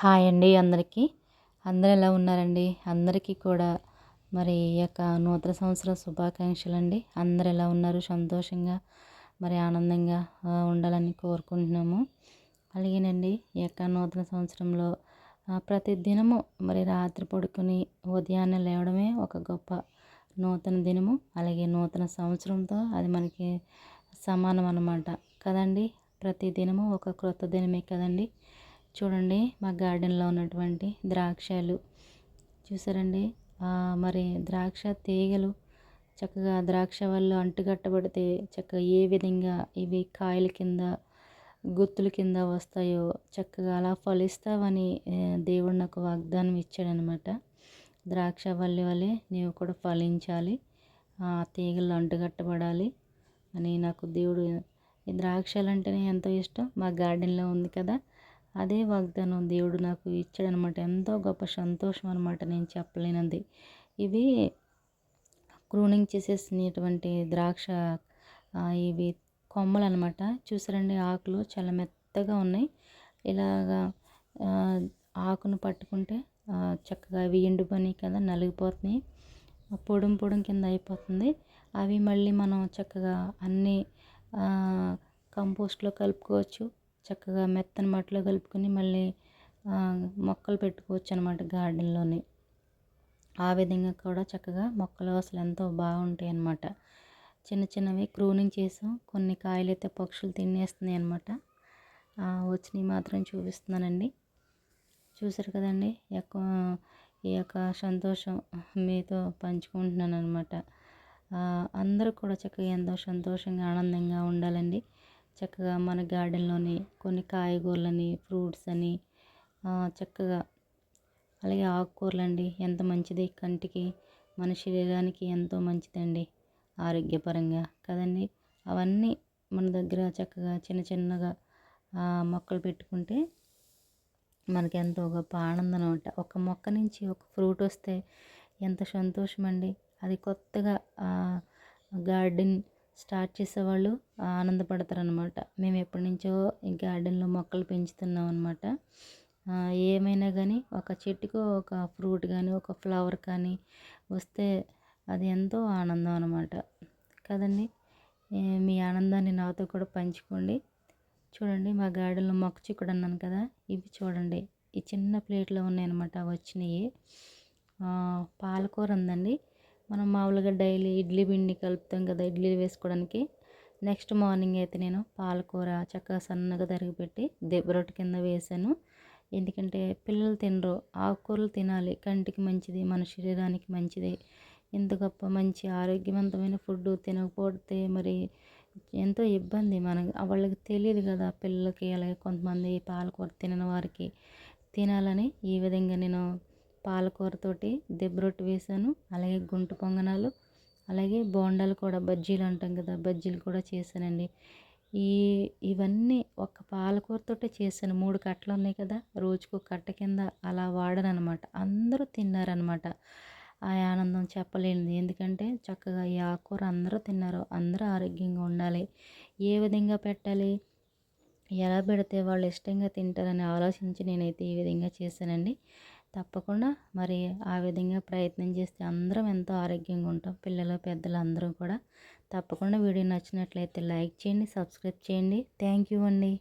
Hi అండి అందరికీ. అందరూ ఎలా ఉన్నారండి? అందరికీ కూడా మరి ఈ యొక్క నూతన సంవత్సర శుభాకాంక్షలు అండి అందరు ఎలా ఉన్నారు? సంతోషంగా మరి ఆనందంగా ఉండాలని కోరుకుంటున్నాము. అలాగేనండి ఈ యొక్క నూతన సంవత్సరంలో ప్రతి దినము మరి రాత్రి పడుకుని ఉదయాన్నే లేవడమే ఒక గొప్ప నూతన దినము. అలాగే నూతన సంవత్సరంతో అది మనకి సమానం అన్నమాట కదండి ప్రతి దినము ఒక క్రొత్త దినమే కదండి. చూడండి మా గార్డెన్లో ఉన్నటువంటి ద్రాక్షలు. చూసారండి? మరి ద్రాక్ష తీగలు చక్కగా ద్రాక్ష వల్ల అంటుకట్టబడితే చక్కగా ఏ విధంగా ఇవి కాయల కింద గుత్తుల కింద వస్తాయో చక్కగా అలా ఫలిస్తావని దేవుడు నాకు వాగ్దానం ఇచ్చాడనమాట. ద్రాక్ష వల్లి వలె నీవు కూడా ఫలించాలి. ఆ తీగలు అంటుకట్టబడాలి అని నాకు దేవుడు ద్రాక్షలు అంటేనే ఎంతో ఇష్టం. మా గార్డెన్లో ఉంది కదా అదే వాగ్దానం దేవుడు నాకు ఇచ్చాడనమాట. ఎంతో గొప్ప సంతోషం అనమాట నేను చెప్పలేనంది. ఇవి క్రూనింగ్ చేసేసినటువంటి ద్రాక్ష ఇవి కొమ్మలు అనమాట చూసారండి ఆకులు చాలా మెత్తగా ఉన్నాయి. ఇలాగా ఆకును పట్టుకుంటే చక్కగా అవి ఎండిపోయినాయి కదా నలిగిపోతున్నాయి. పొడుం పొడుం కింద అయిపోతుంది. అవి మళ్ళీ మనం చక్కగా అన్నీ కంపోస్ట్లో కలుపుకోవచ్చు. చక్కగా మెత్తని మట్టిలో కలుపుకొని మళ్ళీ మొక్కలు పెట్టుకోవచ్చు అనమాట గార్డెన్లోని. ఆ విధంగా కూడా చక్కగా మొక్కలు అసలు ఎంతో బాగుంటాయి అన్నమాట. చిన్న చిన్నవి క్రూనింగ్ చేసాం. కొన్ని కాయలు అయితే పక్షులు తినేస్తున్నాయి అనమాట వచ్చినవి మాత్రం చూపిస్తున్నానండి. చూసారు కదండి? ఎక్కువ ఈ యొక్క సంతోషం మీతో పంచుకుంటున్నాను అనమాట అందరూ కూడా చక్కగా ఎంతో సంతోషంగా ఆనందంగా ఉండాలండి. చక్కగా మన గార్డెన్లోని కొన్ని కాయగూరలని ఫ్రూట్స్ అని చక్కగా అలాగే ఆకుకూరలు అండి ఎంత మంచిది. కంటికి మన శరీరానికి ఎంతో మంచిదండి. ఆరోగ్యపరంగా కదండి. అవన్నీ మన దగ్గర చక్కగా చిన్న చిన్నగా మొక్కలు పెట్టుకుంటే మనకి ఎంతో గొప్ప ఆనందం అనమాట ఒక మొక్క నుంచి ఒక ఫ్రూట్ వస్తే ఎంత సంతోషం అండి అది కొత్తగా గార్డెన్ స్టార్ట్ చేసేవాళ్ళు ఆనందపడతారనమాట మేము ఎప్పటి నుంచో ఈ గార్డెన్లో మొక్కలు పెంచుతున్నాం అనమాట ఏమైనా కానీ ఒక చెట్టుకు ఒక ఫ్రూట్ కానీ ఒక ఫ్లవర్ కానీ వస్తే అది ఎంతో ఆనందం అనమాట కదండి? మీ ఆనందాన్ని నాతో కూడా పంచుకోండి. చూడండి మా గార్డెన్లో మొక్క చిక్కుడు అన్నాను కదా ఇవి చూడండి. ఈ చిన్న ప్లేట్లో ఉన్నాయన్నమాట వచ్చినాయి. పాలకూర ఉందండి. మనం మామూలుగా డైలీ ఇడ్లీ పిండి కలుపుతాం కదా ఇడ్లీ వేసుకోవడానికి. నెక్స్ట్ మార్నింగ్ అయితే నేను పాలకూర చక్కగా సన్నగా తరిగి పెట్టి దెబ్బరొట్టు కింద వేసాను. ఎందుకంటే పిల్లలు తినరు ఆకుకూరలు తినాలి. కంటికి మంచిది మన శరీరానికి మంచిది. ఎంత గొప్ప మంచి ఆరోగ్యవంతమైన ఫుడ్ తినకపోతే మరి ఎంతో ఇబ్బంది మన వాళ్ళకి తెలియదు కదా పిల్లలకి అలాగే కొంతమంది పాలకూర తినని వారికి. తినాలని ఈ విధంగా నేను పాలకూరతోటి దెబ్బరొట్టు వేసాను. అలాగే గుంటు పొంగనాలు అలాగే బోండాలు కూడా బజ్జీలు అంటాం కదా బజ్జీలు కూడా చేశానండి. ఈ ఇవన్నీ ఒక పాలకూరతోటే చేశాను. మూడు కట్టలు ఉన్నాయి కదా రోజుకు కట్ట కింద అలా వాడను అనమాట అందరూ తిన్నారనమాట ఆ ఆనందం చెప్పలేనిది. ఎందుకంటే చక్కగా ఈ ఆకుకూర అందరూ తిన్నారు. అందరూ ఆరోగ్యంగా ఉండాలి. ఏ విధంగా పెట్టాలి? ఎలా పెడితే వాళ్ళు ఇష్టంగా తింటారని ఆలోచించి నేనైతే ఈ విధంగా చేశానండి. తప్పకుండా మరి ఆ విధంగా ప్రయత్నం చేస్తే అందరం ఎంతో ఆరోగ్యంగా ఉంటాం. పిల్లలు పెద్దలు అందరూ కూడా తప్పకుండా వీడియో నచ్చినట్లయితే లైక్ చేయండి సబ్స్క్రైబ్ చేయండి. థ్యాంక్ యూ అండి.